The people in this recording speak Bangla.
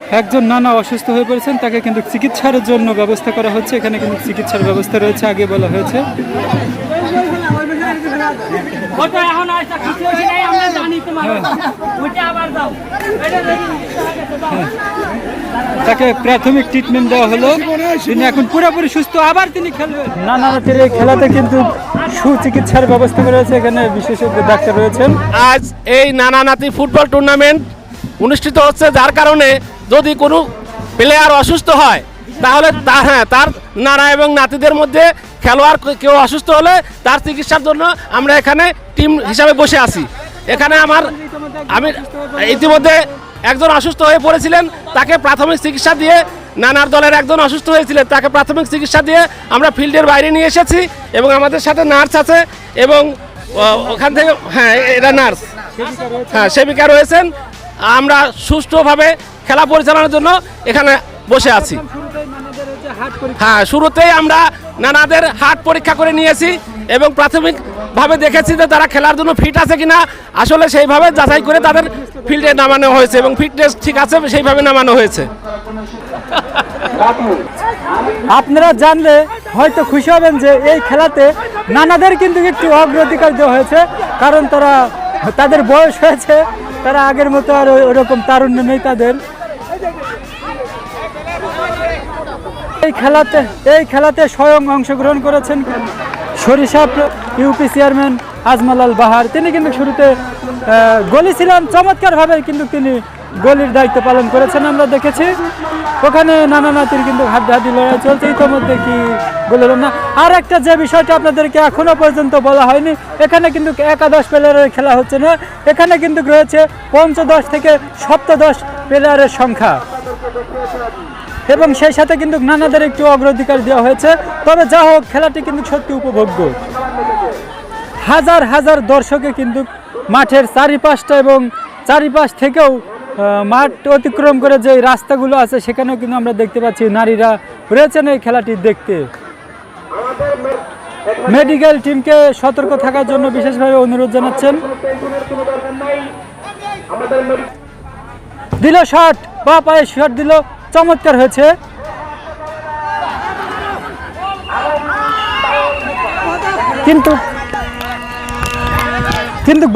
একজন নানা অসুস্থ হয়ে পড়েছেন তাকে কিন্তু চিকিৎসার জন্য ব্যবস্থা করা হচ্ছে। এখানে কিন্তু চিকিৎসার ব্যবস্থা রয়েছে আগে বলা হয়েছে। ওটা এখন আর কিছু হয় নাই আমরা জানি তোমার ওইটা আবার দাও। এটা দাও তাকে প্রাথমিক ট্রিটমেন্ট দেওয়া হলো। তিনি এখন পুরোপুরি সুস্থ আবার তিনি খেলবেন। নানা রাতের খেলাতে কিন্তু সুচিকিৎসার ব্যবস্থা করা হয়েছে। এখানে বিশেষজ্ঞ ডাক্তার রয়েছেন। আজ এই নানা নাতি ফুটবল টুর্নামেন্ট অনুষ্ঠিত হচ্ছে যার কারণে যদি কোনো প্লেয়ার অসুস্থ হয়, তাহলে তা হ্যাঁ তার নানা এবং নাতিদের মধ্যে খেলোয়াড় কেউ অসুস্থ হলে তার চিকিৎসার জন্য আমরা এখানে টিম হিসাবে বসে আছি। এখানে আমার, আমি ইতিমধ্যে একজন অসুস্থ হয়ে পড়েছিলেন, তাকে প্রাথমিক চিকিৎসা দিয়ে নানার দলের একজন অসুস্থ হয়েছিলেন, তাকে প্রাথমিক চিকিৎসা দিয়ে আমরা ফিল্ডের বাইরে নিয়ে এসেছি এবং আমাদের সাথে নার্স আছে এবং ওখান থেকে হ্যাঁ এরা নার্স হ্যাঁ সেবিকা রয়েছেন। আমরা সুষ্ঠুভাবে খেলা পরিচালনার জন্য এখানে বসে আছি। হ্যাঁ শুরুতেই আমরা নানাদের হাট পরীক্ষা করে নিয়েছি এবং প্রাথমিকভাবে দেখেছি যে তারা খেলার জন্য ফিট আছে কিনা। আসলে সেইভাবে যাচাই করে তাদের ফিল্ডে নামানো হয়েছে এবং ফিটনেস ঠিক আছে, সেইভাবে নামানো হয়েছে। আপনারা জানলে হয়তো খুশি হবেন যে এই খেলাতে নানাদের কিন্তু একটু অগ্রাধিকার দেওয়া হয়েছে, কারণ তারা, তাদের বয়স হয়েছে, তারা আগের মতো আর ওরকম তারুণ্য নেই তাদের। এই খেলাতে এই খেলাতে স্বয়ং অংশগ্রহণ করেছেন সরিষা ইউপি চেয়ারম্যান আজমালাল বাহার। তিনি কিন্তু শুরুতে গলি ছিলেন, চমৎকারভাবে কিন্তু তিনি গলির দায়িত্ব পালন করেছেন, আমরা দেখেছি। ওখানে নানা নাতির কিন্তু হাড্ডাহাড্ডি লড়াই চলছে, ইতিমধ্যে কি বললাম না। আর একটা যে বিষয়টা আপনাদেরকে এখনও পর্যন্ত বলা হয়নি, এখানে কিন্তু একাদশ প্লেয়ারের খেলা হচ্ছে না, এখানে কিন্তু রয়েছে পঞ্চদশ থেকে সপ্তদশ প্লেয়ারের সংখ্যা। এবং সেই সাথে কিন্তু নানাদের একটু অগ্রাধিকার দেওয়া হয়েছে, তবে যা হোক, খেলাটি কিন্তু সত্যি উপভোগ্য। হাজার হাজার দর্শকে কিন্তু মাঠের চারিপাশটা এবং চারিপাশ থেকেও মাঠ অতিক্রম করে যে রাস্তাগুলো আছে, সেখানেও কিন্তু আমরা দেখতে পাচ্ছি নারীরা রয়েছেন এই খেলাটি দেখতে। মেডিকেল টিমকে সতর্ক থাকার জন্য বিশেষভাবে অনুরোধ জানাচ্ছেন। দিল শট বা পায়ে শট দিল, চমৎকার হয়েছে। কিন্তু কিন্তু